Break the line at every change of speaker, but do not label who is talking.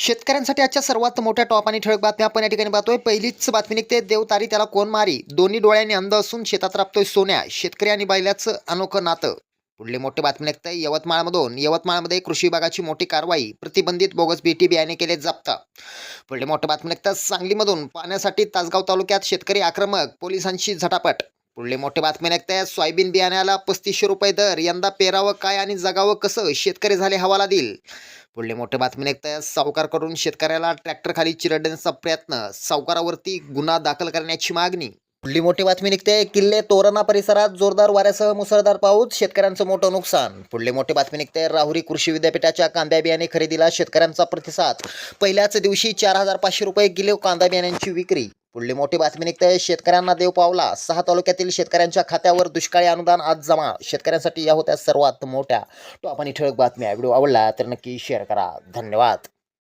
शेतकऱ्यांसाठी आजच्या सर्वात मोठ्या टॉप आणि ठळक बातम्या आपण या ठिकाणी पाहतोय. पहिलीच बातमी निघते देवतारी त्याला कोण मारी? दोन्ही डोळ्यांनी अंध असून शेतात राबतोय सोन्या शेतकरी आणि बैलाचं अनोखं नातं. पुढली मोठी बातमी निघते यवतमाळमधून. यवतमाळमध्ये कृषी विभागाची मोठी कारवाई प्रतिबंधित बोगस बीटी बियाणे केले जप्त. पुढली मोठी बातमी निघतात सांगलीमधून. पाण्यासाठी तासगाव तालुक्यात शेतकरी आक्रमक पोलिसांशी झटापट. पुढली मोठी बातमी निघते सोयाबीन बियाण्याला पस्तीसशे रुपये दर. यंदा पेरावं काय आणि जगावं कसं? शेतकरी झाले हवाला दिल. पुढले मोठे बातमी निघते सावकारकडून शेतकऱ्याला ट्रॅक्टरखाली चिरडण्याचा प्रयत्न. सावकारावरती गुन्हा दाखल करण्याची मागणी. पुढली मोठी बातमी निघते. किल्ले तोरणा परिसरात जोरदार वाऱ्यासह मुसळधार पाऊस. शेतकऱ्यांचं मोठं नुकसान. पुढली मोठी बातमी निघते. राहुरी कृषी विद्यापीठाच्या कांदा बियाणे खरेदीला शेतकऱ्यांचा प्रतिसाद. पहिल्याच दिवशी चार हजार पाचशे रुपये किलो कांदा बियाण्यांची विक्री. पुढली मोठी बातमी निघते. शेतकऱ्यांना देव पावला. सहा तालुक्यातील शेतकऱ्यांच्या खात्यावर दुष्काळी अनुदान आज जमा. शेतकऱ्यांसाठी या होत्या सर्वात मोठ्या. टॉप आणि ठळक बातम्या व्हिडिओ आवडला तर नक्की शेअर करा. धन्यवाद.